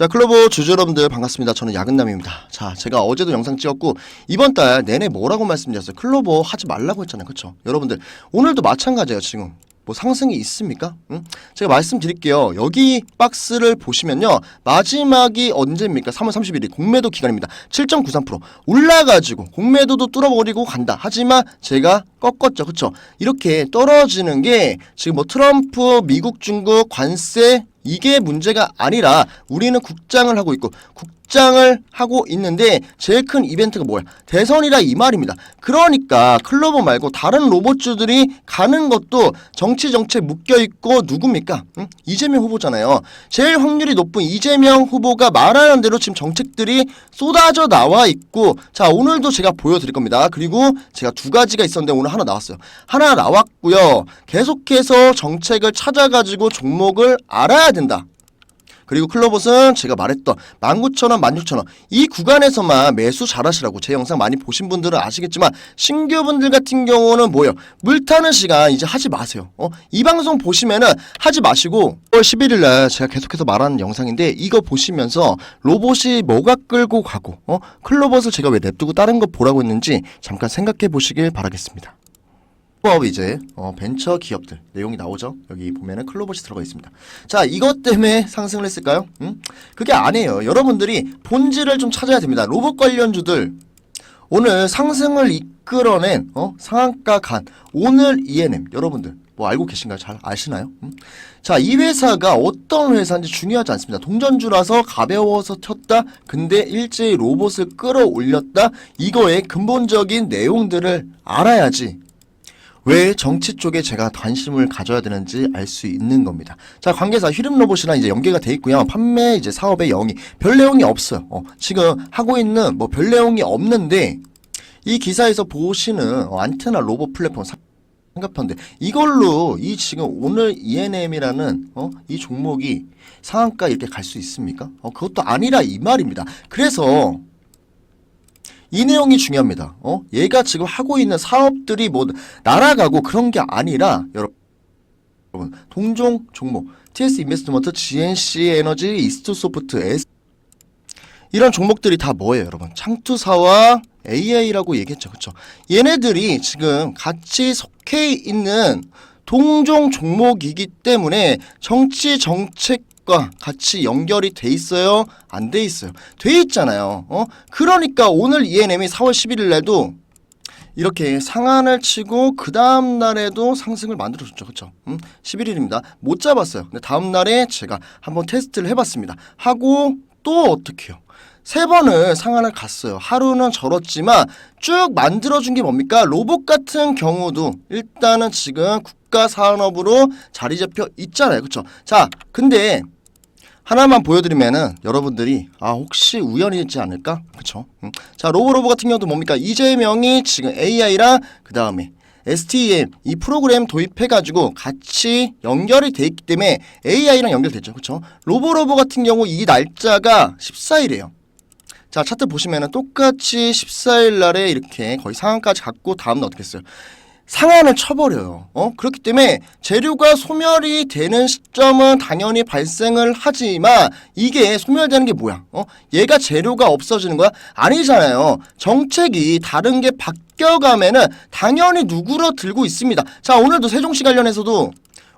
자, 클로버 주주 여러분들 반갑습니다. 저는 야근남입니다. 자, 제가 어제도 영상 찍었고 이번 달 내내 뭐라고 말씀드렸어요? 클로버 하지 말라고 했잖아요. 그렇죠? 여러분들 오늘도 마찬가지예요, 지금. 뭐 상승이 있습니까? 응? 제가 말씀드릴게요. 여기 박스를 보시면요. 마지막이 언제입니까? 3월 31일 공매도 기간입니다. 7.93% 올라가지고 공매도도 뚫어버리고 간다. 하지만 제가 꺾었죠. 그쵸? 이렇게 떨어지는 게 지금 뭐 트럼프, 미국, 중국 관세 이게 문제가 아니라 우리는 국장을 하고 있고 국 장을 하고 있는데 제일 큰 이벤트가 뭐야? 대선이라 이 말입니다. 그러니까 클로버 말고 다른 로봇주들이 가는 것도 정치 정책 묶여 있고 누굽니까? 응? 이재명 후보잖아요. 제일 확률이 높은 이재명 후보가 말하는 대로 지금 정책들이 쏟아져 나와 있고 자 오늘도 제가 보여드릴 겁니다. 그리고 제가 두 가지가 있었는데 오늘 하나 나왔어요. 하나 나왔고요. 계속해서 정책을 찾아가지고 종목을 알아야 된다. 그리고 클로봇은 제가 말했던 19,000원, 16,000원 이 구간에서만 매수 잘하시라고 제 영상 많이 보신 분들은 아시겠지만 신규분들 같은 경우는 뭐예요? 물 타는 시간 이제 하지 마세요. 어? 이 방송 보시면은 하지 마시고 5월 11일 날 제가 계속해서 말하는 영상인데 이거 보시면서 로봇이 뭐가 끌고 가고 어? 클로봇을 제가 왜 냅두고 다른 거 보라고 했는지 잠깐 생각해 보시길 바라겠습니다. 법 이제 어, 벤처 기업들 내용이 나오죠. 여기 보면은 클로봇이 들어가 있습니다. 자, 이것 때문에 상승을 했을까요? 음? 그게 아니에요. 여러분들이 본질을 좀 찾아야 됩니다. 로봇 관련주들 오늘 상승을 이끌어낸 어? 상한가 간 오늘 ENM 여러분들 뭐 알고 계신가요? 잘 아시나요? 음? 자, 이 회사가 어떤 회사인지 중요하지 않습니다. 동전주라서 가벼워서 쳤다. 근데 일제히 로봇을 끌어올렸다. 이거의 근본적인 내용들을 알아야지 왜 정치 쪽에 제가 관심을 가져야 되는지 알 수 있는 겁니다. 자, 관계사 휴림 로봇이랑 이제 연계가 돼 있고요. 판매 이제 사업의 영이 별 내용이 없어요. 어, 지금 하고 있는 뭐 별 내용이 없는데 이 기사에서 보시는 어, 안테나 로봇 플랫폼 사- 상가편데 이걸로 이 지금 오늘 ENM이라는 어, 이 종목이 상한가 이렇게 갈 수 있습니까? 어, 그것도 아니라 이 말입니다. 그래서 이 내용이 중요합니다. 어? 얘가 지금 하고 있는 사업들이 뭐 날아가고 그런 게 아니라 여러분 동종 종목 TS 인베스트먼트, GNC 에너지, 이스트 소프트, S 이런 종목들이 다 뭐예요, 여러분? 창투사와 AI라고 얘기했죠, 그렇죠? 얘네들이 지금 같이 속해 있는 동종 종목이기 때문에 정치 정책 과 같이 연결이 돼 있어요, 안 돼 있어요? 돼 있잖아요. 어? 그러니까 오늘 ENM이 4월 11일 날도 이렇게 상한을 치고 그 다음 날에도 상승을 만들어줬죠, 그렇죠? 음? 11일입니다. 못 잡았어요. 근데 다음 날에 제가 한번 테스트를 해봤습니다. 하고 또 어떻게요? 세 번을 상한을 갔어요. 하루는 절었지만 쭉 만들어준 게 뭡니까? 로봇 같은 경우도 일단은 지금 국가 산업으로 자리 잡혀 있잖아요, 그렇죠? 자, 근데 하나만 보여드리면은 여러분들이 아 혹시 우연이지 않을까? 그쵸? 음. 자 로보로보 같은 경우도 뭡니까? 이재명이 지금 AI랑 그 다음에 STM 이 프로그램 도입해가지고 같이 연결이 돼 있기 때문에 AI랑 연결됐죠, 그쵸? 로보로보 같은 경우 이 날짜가 14일이에요. 자 차트 보시면은 똑같이 14일 날에 이렇게 거의 상한까지 갔고 다음날 어떻게 했어요? 상한을 쳐버려요. 어? 그렇기 때문에 재료가 소멸이 되는 시점은 당연히 발생을 하지만 이게 소멸되는 게 뭐야? 어? 얘가 재료가 없어지는 거야? 아니잖아요. 정책이 다른 게 바뀌어가면은 당연히 누구로 들고 있습니다. 자, 오늘도 세종시 관련해서도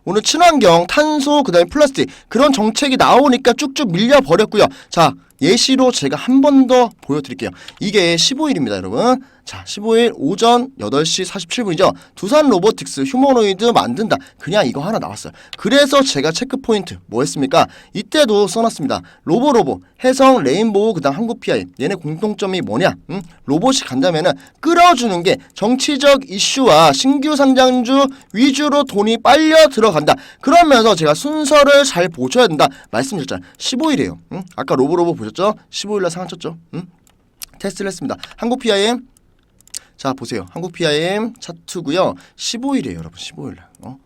오늘 친환경, 탄소, 그 다음에 플라스틱 그런 정책이 나오니까 쭉쭉 밀려버렸고요. 자, 예시로 제가 한 번 더 보여드릴게요. 이게 15일입니다, 여러분. 자, 15일 오전 8시 47분이죠. 두산 로보틱스 휴머노이드 만든다. 그냥 이거 하나 나왔어요. 그래서 제가 체크 포인트 뭐 했습니까? 이때도 써놨습니다. 로보로보, 해성, 레인보우, 그 다음 한국 PI. 얘네 공통점이 뭐냐? 응? 로봇이 간다면은 끌어주는 게 정치적 이슈와 신규 상장주 위주로 돈이 빨려 들어간다. 그러면서 제가 순서를 잘 보셔야 된다. 말씀드렸잖아요. 15일이에요. 응? 아까 로보로보 보셨죠? 15일날 상한 쳤죠? 응? 테스트를 했습니다. 한국 PIM 자 보세요. 한국 PIM 차트고요. 15일이에요, 여러분. 15일 날. 어?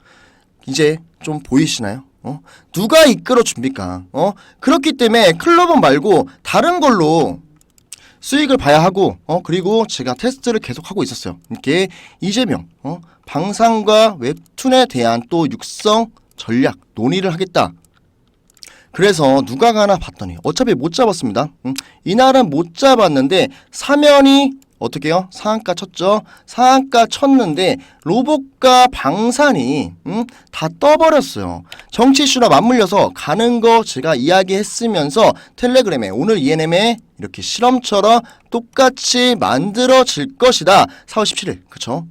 이제 좀 보이시나요? 어? 누가 이끌어 줍니까? 어? 그렇기 때문에 클럽은 말고 다른 걸로 수익을 봐야 하고 어 그리고 제가 테스트를 계속 하고 있었어요. 이게 이재명 어 방상과 웹툰에 대한 또 육성 전략 논의를 하겠다. 그래서 누가 가나 봤더니 어차피 못 잡았습니다. 음, 이날은 못 잡았는데 사면이 어떻게 요 상한가 쳤죠? 상한가 쳤는데 로봇과 방산이 음, 다 떠버렸어요. 정치 이슈나 맞물려서 가는 거 제가 이야기했으면서 텔레그램에 오늘 ENM에 이렇게 실험처럼 똑같이 만들어질 것이다. 4월 17일 그쵸?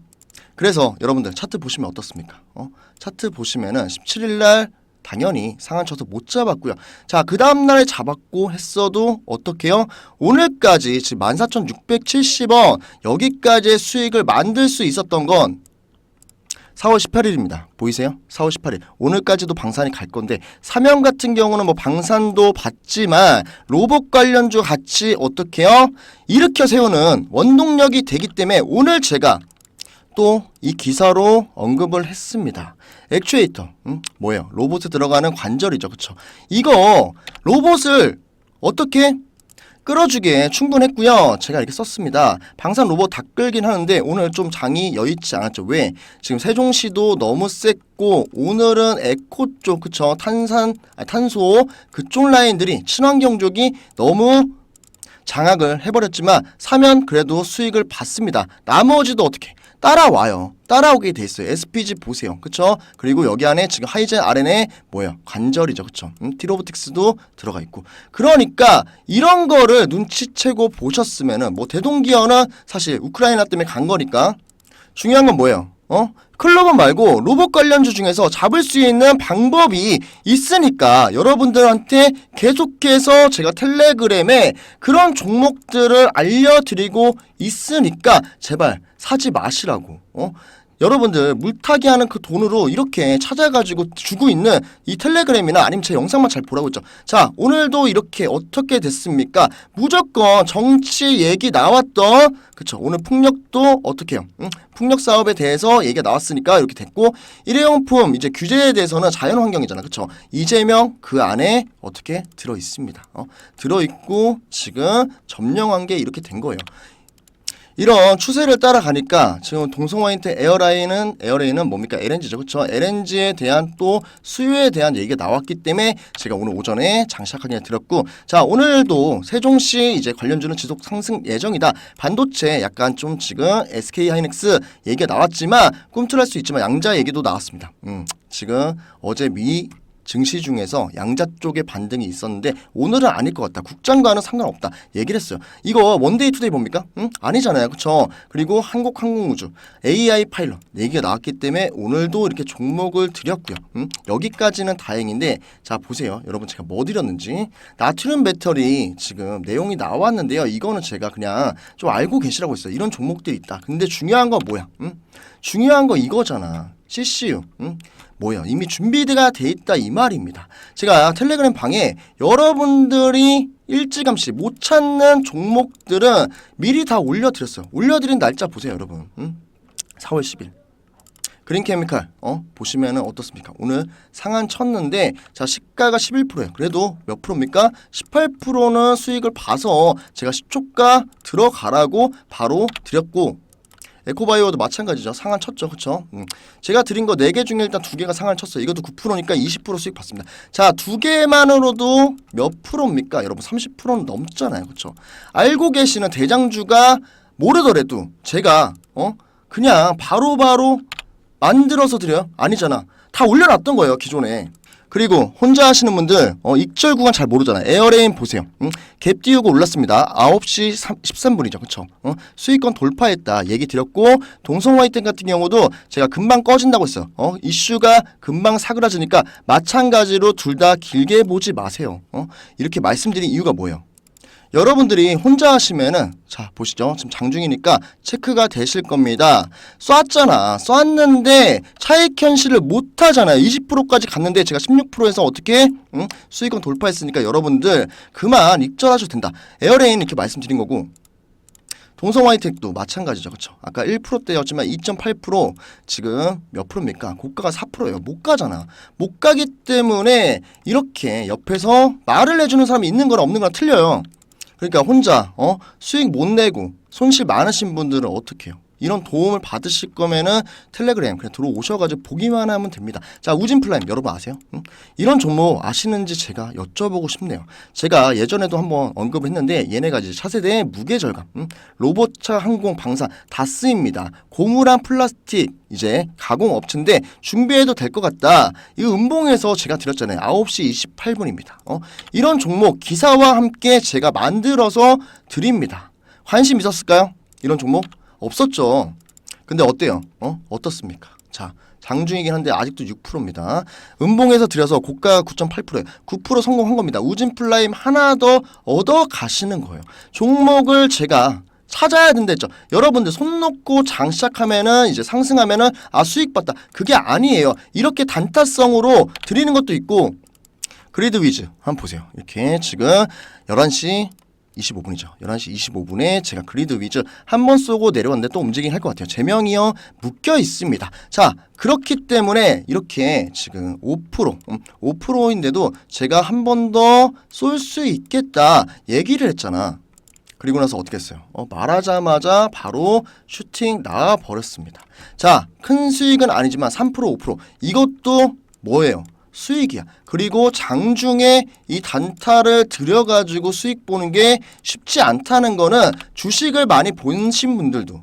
그래서 여러분들 차트 보시면 어떻습니까? 어? 차트 보시면은 17일 날 당연히 상한 쳐서 못 잡았고요. 자, 그 다음 날에 잡았고 했어도 어떻게요? 오늘까지 지금 14,670원 여기까지의 수익을 만들 수 있었던 건 4월 18일입니다. 보이세요? 4월 18일. 오늘까지도 방산이 갈 건데 사명 같은 경우는 뭐 방산도 받지만 로봇 관련주 같이 어떻게요? 일으켜 세우는 원동력이 되기 때문에 오늘 제가 또 이 기사로 언급을 했습니다. 액추에이터, 음? 뭐예요? 로봇에 들어가는 관절이죠, 그쵸? 이거 로봇을 어떻게 끌어주기에 충분했고요. 제가 이렇게 썼습니다. 방산 로봇 다 끌긴 하는데 오늘 좀 장이 여의치 않았죠. 왜? 지금 세종시도 너무 셌고 오늘은 에코 쪽 그쵸? 탄산 아니, 탄소 그쪽 라인들이 친환경 쪽이 너무 장악을 해버렸지만 사면 그래도 수익을 받습니다. 나머지도 어떻게 따라와요. 따라오게 돼 있어요. SPG 보세요. 그쵸? 그리고 여기 안에 지금 하이젠 RNA 뭐예요? 관절이죠. 그쵸? 음, 티로보틱스도 들어가 있고. 그러니까 이런 거를 눈치채고 보셨으면은 뭐 대동기어는 사실 우크라이나 때문에 간 거니까 중요한 건 뭐예요? 어? 클로버 말고 로봇 관련주 중에서 잡을 수 있는 방법이 있으니까 여러분들한테 계속해서 제가 텔레그램에 그런 종목들을 알려드리고 있으니까 제발 사지 마시라고. 어? 여러분들 물타기 하는 그 돈으로 이렇게 찾아가지고 주고 있는 이 텔레그램이나 아니면 제 영상만 잘 보라고 했죠. 자, 오늘도 이렇게 어떻게 됐습니까? 무조건 정치 얘기 나왔던, 그쵸. 오늘 풍력도 어떻게 해요? 응? 풍력 사업에 대해서 얘기가 나왔으니까 이렇게 됐고, 일회용품 이제 규제에 대해서는 자연 환경이잖아. 그쵸. 이재명 그 안에 어떻게 들어 있습니다. 어? 들어 있고, 지금 점령한 게 이렇게 된 거예요. 이런 추세를 따라가니까 지금 동성화인테 에어라인은 에어레인은 뭡니까? LNG죠. 그렇죠 LNG에 대한 또 수요에 대한 얘기가 나왔기 때문에 제가 오늘 오전에 장시작하게 드렸고 자 오늘도 세종시 이제 관련주는 지속 상승 예정이다. 반도체 약간 좀 지금 SK 하이닉스 얘기가 나왔지만 꿈틀할 수 있지만 양자 얘기도 나왔습니다. 음 지금 어제 미 증시 중에서 양자 쪽에 반등이 있었는데 오늘은 아닐 것 같다. 국장과는 상관없다. 얘기를 했어요. 이거 원데이 투데이 뭡니까? 응? 아니잖아요. 그쵸? 그리고 한국항공우주 AI 파일럿 얘기가 나왔기 때문에 오늘도 이렇게 종목을 드렸고요. 응? 여기까지는 다행인데 자 보세요. 여러분 제가 뭐 드렸는지 나트륨 배터리 지금 내용이 나왔는데요. 이거는 제가 그냥 좀 알고 계시라고 했어요. 이런 종목들이 있다. 근데 중요한 건 뭐야? 응? 중요한 거 이거잖아. CCU. 응? 뭐야 이미 준비가 돼 있다 이 말입니다. 제가 텔레그램 방에 여러분들이 일찌감치 못 찾는 종목들은 미리 다 올려드렸어요. 올려드린 날짜 보세요 여러분. 응? 4월 10일. 그린케미칼 어 보시면은 어떻습니까? 오늘 상한 쳤는데 자 시가가 11%예요. 그래도 몇 프로입니까? 18%는 수익을 봐서 제가 10초가 들어가라고 바로 드렸고 에코바이오도 마찬가지죠. 상한 쳤죠. 그쵸? 음. 제가 드린 거 4개 중에 일단 2개가 상한 쳤어요. 이것도 9%니까 20% 수익 받습니다. 자, 2개만으로도 몇 프로입니까? 여러분 30%는 넘잖아요. 그쵸? 알고 계시는 대장주가 모르더라도 제가 어? 그냥 바로바로 만들어서 드려요? 아니잖아. 다 올려놨던 거예요. 기존에. 그리고 혼자 하시는 분들 어, 익절 구간 잘 모르잖아요. 에어레인 보세요. 응? 갭 띄우고 올랐습니다. 9시 3, 13분이죠. 그쵸? 어? 수익권 돌파했다. 얘기 드렸고 동성 화이팅 같은 경우도 제가 금방 꺼진다고 했어요. 어? 이슈가 금방 사그라지니까 마찬가지로 둘 다 길게 보지 마세요. 어? 이렇게 말씀드린 이유가 뭐예요? 여러분들이 혼자 하시면은 자 보시죠. 지금 장중이니까 체크가 되실 겁니다. 쐈잖아. 쐈는데 차익 현실을 못 하잖아요. 20%까지 갔는데 제가 16%에서 어떻게 응? 수익은 돌파했으니까 여러분들 그만 익절하셔도 된다. 에어레인 이렇게 말씀드린 거고. 동성 화이텍도 마찬가지죠. 그쵸? 아까 1%대였지만 2.8% 지금 몇 프로입니까? 고가가 4%예요. 못 가잖아. 못 가기 때문에 이렇게 옆에서 말을 해주는 사람이 있는 거랑 없는 거랑 틀려요 그러니까 혼자 어 수익 못 내고 손실 많으신 분들은 어떻게 해요? 이런 도움을 받으실 거면은 텔레그램 그냥 들어오셔가지고 보기만 하면 됩니다. 자 우진 플라임 여러분 아세요? 응? 이런 종목 아시는지 제가 여쭤보고 싶네요. 제가 예전에도 한번 언급을 했는데 얘네가 이제 차세대 무게 절감, 응? 로봇차, 항공, 방산 다 쓰입니다. 고무랑 플라스틱 이제 가공 업체인데 준비해도 될 것 같다. 이 음봉에서 제가 드렸잖아요. 9시 28분입니다. 어? 이런 종목 기사와 함께 제가 만들어서 드립니다. 관심 있었을까요? 이런 종목 없었죠. 근데 어때요? 어? 어떻습니까? 자, 장중이긴 한데 아직도 6%입니다. 음봉에서 들여서 고가 9.8%에 9% 성공한 겁니다. 우진 플라임 하나 더 얻어 가시는 거예요. 종목을 제가 찾아야 된다 했죠. 여러분들 손 놓고 장 시작하면은 이제 상승하면은 아 수익 봤다. 그게 아니에요. 이렇게 단타성으로 드리는 것도 있고 그리드 위즈 한번 보세요. 이렇게 지금 11시 25분이죠. 11시 25분에 제가 그리드 위즈 한 번 쏘고 내려왔는데 또 움직이긴 할 것 같아요. 제명이요 묶여 있습니다. 자 그렇기 때문에 이렇게 지금 5% 음, 5%인데도 제가 한 번 더 쏠 수 있겠다 얘기를 했잖아. 그리고 나서 어떻게 했어요? 어, 말하자마자 바로 슈팅 나와 버렸습니다. 자, 큰 수익은 아니지만 3% 5% 이것도 뭐예요? 수익이야. 그리고 장중에 이 단타를 들여가지고 수익 보는 게 쉽지 않다는 거는 주식을 많이 보신 분들도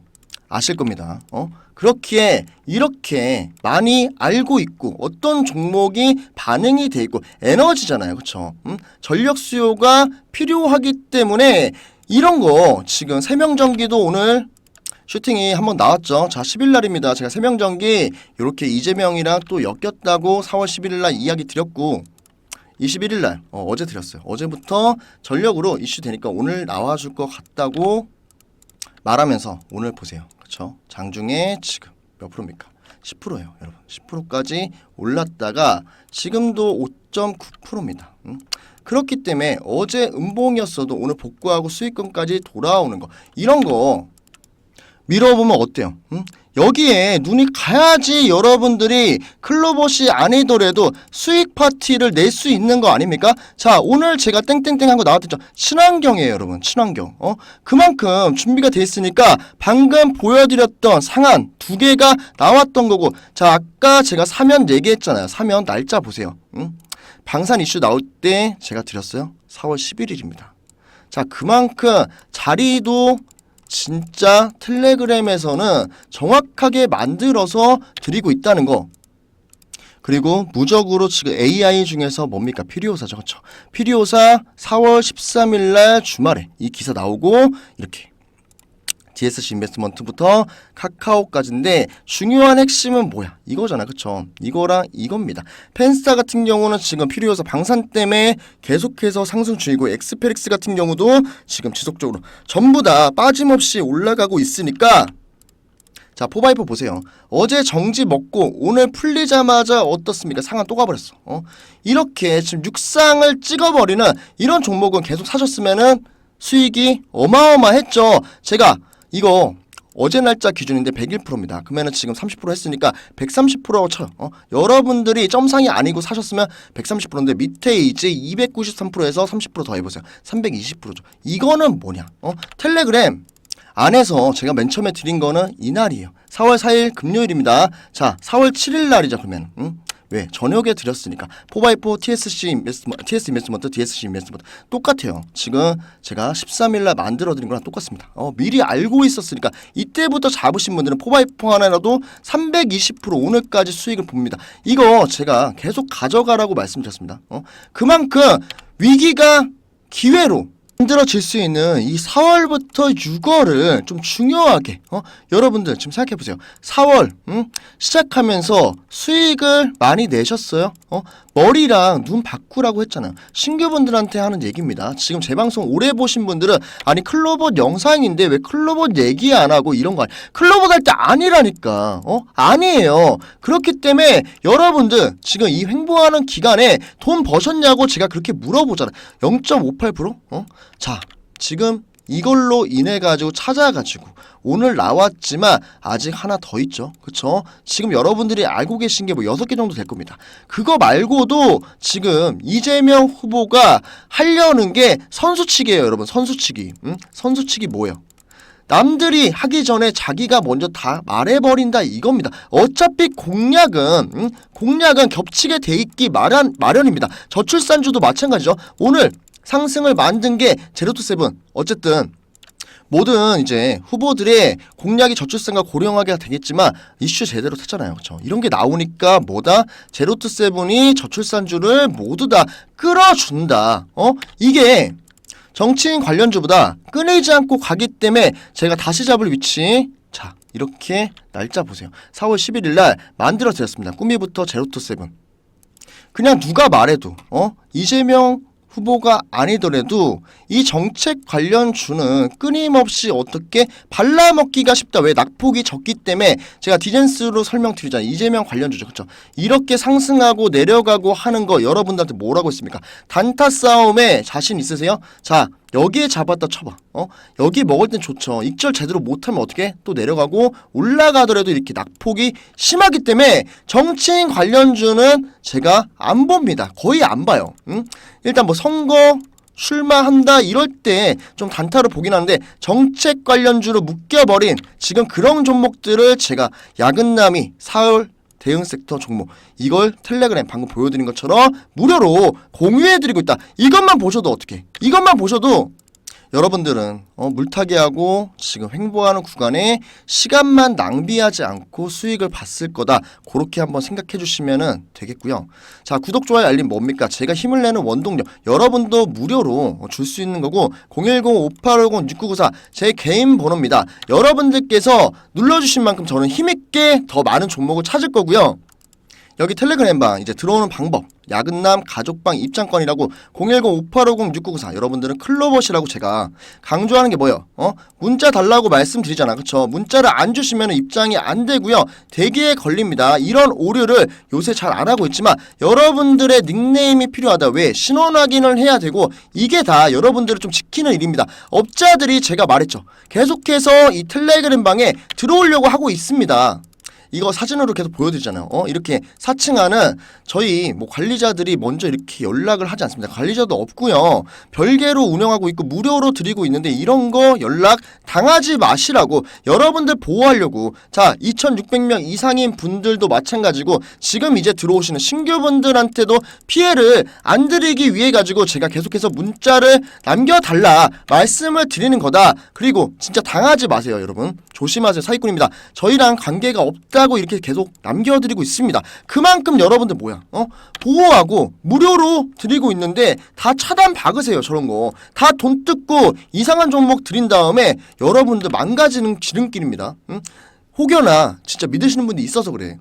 아실 겁니다. 어? 그렇기에 이렇게 많이 알고 있고 어떤 종목이 반응이 돼 있고 에너지잖아요. 그렇죠? 음? 전력 수요가 필요하기 때문에 이런 거 지금 세명전기도 오늘 슈팅이 한번 나왔죠. 자, 10일 날입니다. 제가 세명전기 이렇게 이재명이랑 또 엮였다고 4월 11일 날 이야기 드렸고 21일 날 어, 어제 드렸어요. 어제부터 전력으로 이슈 되니까 오늘 나와줄 것 같다고 말하면서 오늘 보세요. 그렇죠? 장중에 지금 몇 프로입니까? 10%예요, 여러분. 10%까지 올랐다가 지금도 5.9%입니다. 음? 그렇기 때문에 어제 음봉이었어도 오늘 복구하고 수익금까지 돌아오는 거 이런 거 밀어보면 어때요? 음? 여기에 눈이 가야지 여러분들이 클로버시 아니더라도 수익 파티를 낼 수 있는 거 아닙니까? 자 오늘 제가 땡땡땡 한 거 나왔죠 친환경이에요 여러분 친환경 어 그만큼 준비가 돼 있으니까 방금 보여드렸던 상한 두 개가 나왔던 거고 자 아까 제가 사면 얘기했잖아요 사면 날짜 보세요 응? 방산 이슈 나올 때 제가 드렸어요 4월 11일입니다 자 그만큼 자리도 진짜 텔레그램에서는 정확하게 만들어서 드리고 있다는 거. 그리고 무적으로 지금 AI 중에서 뭡니까? 피리오사죠. 그렇죠? 피리오사 4월 13일 날 주말에 이 기사 나오고 이렇게 DSC 인베스트먼트부터 카카오까지인데 중요한 핵심은 뭐야? 이거잖아. 그쵸? 이거랑 이겁니다. 펜스타 같은 경우는 지금 필요해서 방산 때문에 계속해서 상승 중이고 엑스페릭스 같은 경우도 지금 지속적으로 전부 다 빠짐없이 올라가고 있으니까 자, 포바이퍼 보세요. 어제 정지 먹고 오늘 풀리자마자 어떻습니까? 상한 또 가버렸어. 어? 이렇게 지금 육상을 찍어버리는 이런 종목은 계속 사셨으면은 수익이 어마어마했죠. 제가 이거 어제 날짜 기준인데 101%입니다. 그러면은 지금 30% 했으니까 130%라고 쳐요. 어? 여러분들이 점상이 아니고 사셨으면 130%인데 밑에 이제 293%에서 30%더 해보세요. 320%죠. 이거는 뭐냐? 어? 텔레그램 안에서 제가 맨 처음에 드린 거는 이날이에요. 4월 4일 금요일입니다. 자, 4월 7일 날이죠, 그러면. 응? 왜? 저녁에 드렸으니까. 4x4 TSC 인베스트먼트, TS 인베스트먼트, DSC 인베스트먼트 똑같아요. 지금 제가 13일 날 만들어 드린 거랑 똑같습니다. 어, 미리 알고 있었으니까 이때부터 잡으신 분들은 4x4 하나라도 320% 오늘까지 수익을 봅니다. 이거 제가 계속 가져가라고 말씀드렸습니다. 어? 그만큼 위기가 기회로 만들어질 수 있는 이 4월부터 6월을 좀 중요하게 어? 여러분들 지금 생각해 보세요. 4월 음? 시작하면서 수익을 많이 내셨어요. 어? 머리랑 눈 바꾸라고 했잖아요. 신규분들한테 하는 얘기입니다. 지금 제 방송 오래 보신 분들은 아니 클로버 영상인데 왜 클로버 얘기 안 하고 이런 거 아니 클로버 갈때 아니라니까. 어? 아니에요. 그렇기 때문에 여러분들 지금 이 횡보하는 기간에 돈 버셨냐고 제가 그렇게 물어보잖아요. 0.58%? 어? 자, 지금 이걸로 인해 가지고 찾아가지고 오늘 나왔지만 아직 하나 더 있죠. 그쵸? 지금 여러분들이 알고 계신 게 뭐 여섯 개 정도 될 겁니다. 그거 말고도 지금 이재명 후보가 하려는 게 선수치기예요, 여러분. 선수치기. 응? 선수치기 뭐예요? 남들이 하기 전에 자기가 먼저 다 말해버린다 이겁니다. 어차피 공약은 음, 공약은 겹치게 돼 있기 마련 마련입니다. 저출산주도 마찬가지죠. 오늘 상승을 만든 게 제로투 세븐 어쨌든 모든 이제 후보들의 공약이 저출산과 고령화가 되겠지만 이슈 제대로 탔잖아요. 그렇죠? 이런 게 나오니까 뭐다 제로투 세븐이 저출산주를 모두 다 끌어준다. 어? 이게 정치인 관련주보다 끊이지 않고 가기 때문에 제가 다시 잡을 위치 자 이렇게 날짜 보세요. 4월 11일 날 만들어 드렸습니다. 꾸미부터 제로투 세븐. 그냥 누가 말해도 어 이재명 후보가 아니더라도 이 정책 관련 주는 끊임없이 어떻게 발라먹기가 쉽다. 왜 낙폭이 적기 때문에 제가 디젠스로 설명드리잖아요. 이재명 관련 주죠. 그렇죠? 이렇게 상승하고 내려가고 하는 거 여러분들한테 뭐라고 했습니까? 단타 싸움에 자신 있으세요? 자, 여기에 잡았다 쳐봐. 어? 여기 먹을 땐 좋죠. 익절 제대로 못하면 어떻게 또 내려가고 올라가더라도 이렇게 낙폭이 심하기 때문에 정치인 관련주는 제가 안 봅니다. 거의 안 봐요. 응? 일단 뭐 선거 출마한다 이럴 때 좀 단타로 보긴 하는데 정책 관련주로 묶여버린 지금 그런 종목들을 제가 야근남이 4월 대응 섹터 종목 이걸 텔레그램 방금 보여드린 것처럼 무료로 공유해드리고 있다. 이것만 보셔도 어떻게? 이것만 보셔도 여러분들은 어, 물타기 하고 지금 횡보하는 구간에 시간만 낭비하지 않고 수익을 봤을 거다. 그렇게 한번 생각해 주시면 되겠고요. 자 구독 좋아요 알림 뭡니까? 제가 힘을 내는 원동력 여러분도 무료로 줄 수 있는 거고 010-5850-6994 제 개인 번호입니다. 여러분들께서 눌러주신 만큼 저는 힘있게 더 많은 종목을 찾을 거고요. 여기 텔레그램방 이제 들어오는 방법 야근남 가족방 입장권이라고 010-5850-6994 여러분들은 클로버시라고 제가 강조하는 게 뭐예요? 어? 문자 달라고 말씀드리잖아 그쵸? 문자를 안 주시면 입장이 안 되고요 대기에 걸립니다 이런 오류를 요새 잘 안 하고 있지만 여러분들의 닉네임이 필요하다 왜? 신원 확인을 해야 되고 이게 다 여러분들을 좀 지키는 일입니다 업자들이 제가 말했죠 계속해서 이 텔레그램 방에 들어오려고 하고 있습니다 이거 사진으로 계속 보여드리잖아요. 어 이렇게 4층하는 저희 뭐 관리자들이 먼저 이렇게 연락을 하지 않습니다. 관리자도 없고요. 별개로 운영하고 있고 무료로 드리고 있는데 이런 거 연락 당하지 마시라고 여러분들 보호하려고 자 2,600명 이상인 분들도 마찬가지고 지금 이제 들어오시는 신규분들한테도 피해를 안 드리기 위해 가지고 제가 계속해서 문자를 남겨달라 말씀을 드리는 거다. 그리고 진짜 당하지 마세요, 여러분. 조심하세요, 사기꾼입니다. 저희랑 관계가 없다. 하고 이렇게 계속 남겨드리고 있습니다. 그만큼 여러분들 뭐야? 어? 보호하고 무료로 드리고 있는데 다 차단 박으세요. 저런 거. 다 돈 뜯고 이상한 종목 드린 다음에 여러분들 망가지는 지름길입니다. 응? 혹여나 진짜 믿으시는 분이 있어서 그래.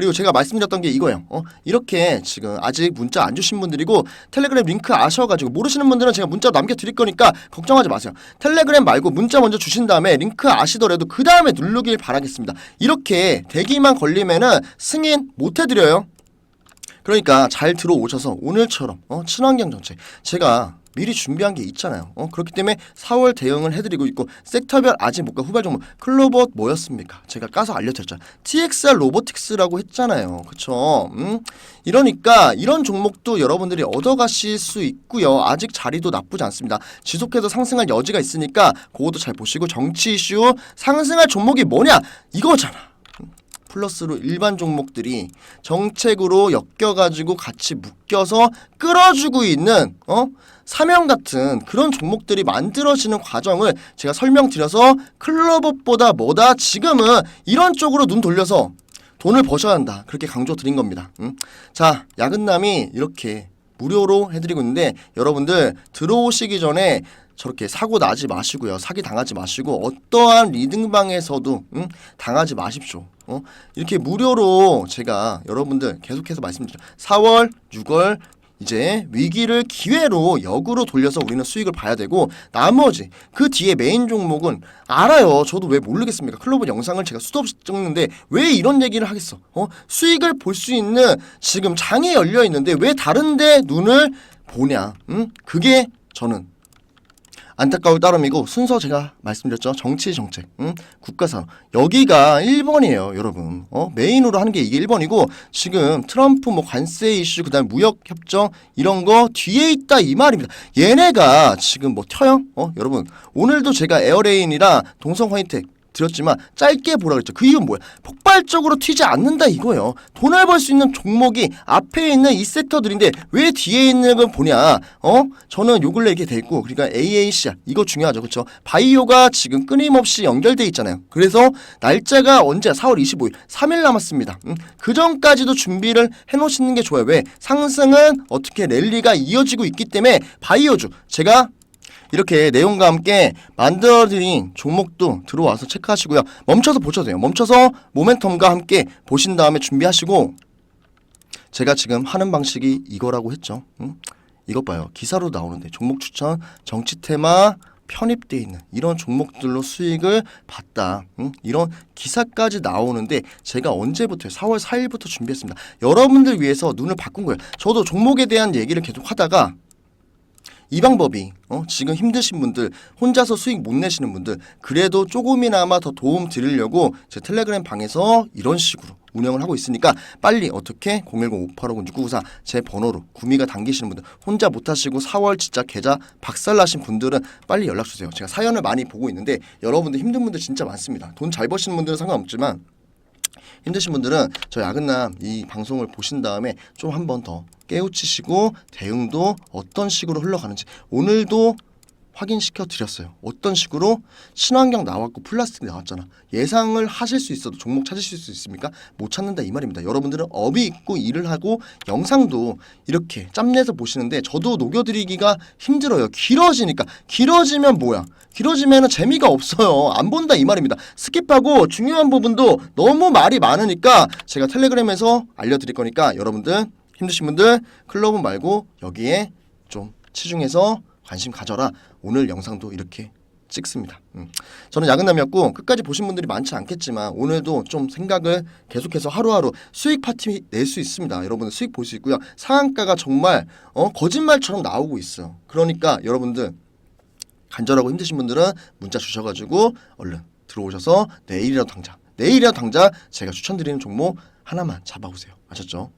그리고 제가 말씀드렸던 게 이거예요. 어? 이렇게 지금 아직 문자 안 주신 분들이고 텔레그램 링크 아셔가지고 모르시는 분들은 제가 문자 남겨드릴 거니까 걱정하지 마세요. 텔레그램 말고 문자 먼저 주신 다음에 링크 아시더라도 그 다음에 누르길 바라겠습니다. 이렇게 대기만 걸리면은 승인 못 해드려요. 그러니까 잘 들어오셔서 오늘처럼 어, 친환경 정책 제가 미리 준비한 게 있잖아요. 어, 그렇기 때문에 4월 대응을 해드리고 있고 섹터별 아직 못가 후발 종목 클로봇 뭐였습니까? 제가 까서 알려드렸잖아요. TXR 로보틱스라고 했잖아요. 그쵸? 음? 이러니까 이런 종목도 여러분들이 얻어가실 수 있고요. 아직 자리도 나쁘지 않습니다. 지속해서 상승할 여지가 있으니까 그것도 잘 보시고 정치 이슈 상승할 종목이 뭐냐? 이거잖아. 플러스로 일반 종목들이 정책으로 엮여가지고 같이 묶여서 끌어주고 있는 어 사명 같은 그런 종목들이 만들어지는 과정을 제가 설명드려서 클럽업보다 뭐다 지금은 이런 쪽으로 눈 돌려서 돈을 버셔야 한다 그렇게 강조 드린 겁니다. 음? 자 야근남이 이렇게 무료로 해드리고 있는데 여러분들 들어오시기 전에 저렇게 사고 나지 마시고요. 사기 당하지 마시고 어떠한 리딩방에서도 응? 당하지 마십시오. 어? 이렇게 무료로 제가 여러분들 계속해서 말씀드려. 4월, 6월 이제 위기를 기회로 역으로 돌려서 우리는 수익을 봐야 되고 나머지 그 뒤에 메인 종목은 알아요. 저도 왜 모르겠습니까? 클로버 영상을 제가 수도 없이 찍는데 왜 이런 얘기를 하겠어? 어? 수익을 볼 수 있는 지금 장이 열려 있는데 왜 다른데 눈을 보냐? 응? 그게 저는 안타까울 따름이고 순서 제가 말씀드렸죠. 정치 정책 음? 국가산업. 여기가 1번이에요 여러분. 어? 메인으로 하는 게 이게 1번이고 지금 트럼프 뭐 관세 이슈 그다음 무역 협정 이런 거 뒤에 있다 이 말입니다. 얘네가 지금 뭐 튀어요 어 여러분. 오늘도 제가 에어레인이랑 동성 화이텍 드렸지만 짧게 보라 그랬죠. 그 이유는 뭐야? 폭발적으로 튀지 않는다 이거예요. 돈을 벌 수 있는 종목이 앞에 있는 이 섹터들인데 왜 뒤에 있는 걸 보냐? 어? 저는 요 근래 이렇게 돼 있고 그러니까 AACR 이거 중요하죠. 그렇죠? 바이오가 지금 끊임없이 연결돼 있잖아요. 그래서 날짜가 언제? 4월 25일. 3일 남았습니다. 음, 그 전까지도 준비를 해 놓으시는 게 좋아요. 왜? 상승은 어떻게 랠리가 이어지고 있기 때문에 바이오주 제가 이렇게 내용과 함께 만들어드린 종목도 들어와서 체크하시고요. 멈춰서 보셔도 돼요. 멈춰서 모멘텀과 함께 보신 다음에 준비하시고 제가 지금 하는 방식이 이거라고 했죠. 응? 이것 봐요. 기사로 나오는데 종목 추천, 정치 테마 편입돼 있는 이런 종목들로 수익을 봤다. 응? 이런 기사까지 나오는데 제가 언제부터 4월 4일부터 준비했습니다. 여러분들 위해서 눈을 바꾼 거예요. 저도 종목에 대한 얘기를 계속 하다가 이 방법이 어, 지금 힘드신 분들 혼자서 수익 못 내시는 분들 그래도 조금이나마 더 도움 드리려고 제 텔레그램 방에서 이런 식으로 운영을 하고 있으니까 빨리 어떻게 010-5859-6994 제 번호로 구미가 당기시는 분들 혼자 못하시고 4월 진짜 계좌 박살나신 분들은 빨리 연락 주세요. 제가 사연을 많이 보고 있는데 여러분들 힘든 분들 진짜 많습니다. 돈 잘 버시는 분들은 상관없지만 힘드신 분들은 저 야근남 이 방송을 보신 다음에 좀 한 번 더 깨우치시고 대응도 어떤 식으로 흘러가는지 오늘도 확인시켜 드렸어요. 어떤 식으로 친환경 나왔고 플라스틱 나왔잖아. 예상을 하실 수 있어도 종목 찾으실 수 있습니까? 못 찾는다 이 말입니다. 여러분들은 업이 있고 일을 하고 영상도 이렇게 짬내서 보시는데 저도 녹여드리기가 힘들어요. 길어지니까 길어지면 뭐야? 길어지면 재미가 없어요. 안 본다 이 말입니다. 스킵하고 중요한 부분도 너무 말이 많으니까 제가 텔레그램에서 알려드릴 거니까 여러분들 힘드신 분들 클럽 말고 여기에 좀 치중해서 관심 가져라. 오늘 영상도 이렇게 찍습니다. 음. 저는 야근남이었고 끝까지 보신 분들이 많지 않겠지만 오늘도 좀 생각을 계속해서 하루하루 수익 파티 낼 수 있습니다. 여러분들 수익 볼 수 있고요. 상한가가 정말 어, 거짓말처럼 나오고 있어요. 그러니까 여러분들 간절하고 힘드신 분들은 문자 주셔가지고 얼른 들어오셔서 내일이라도 당장 내일이라도 당장 제가 추천드리는 종목 하나만 잡아보세요. 아셨죠?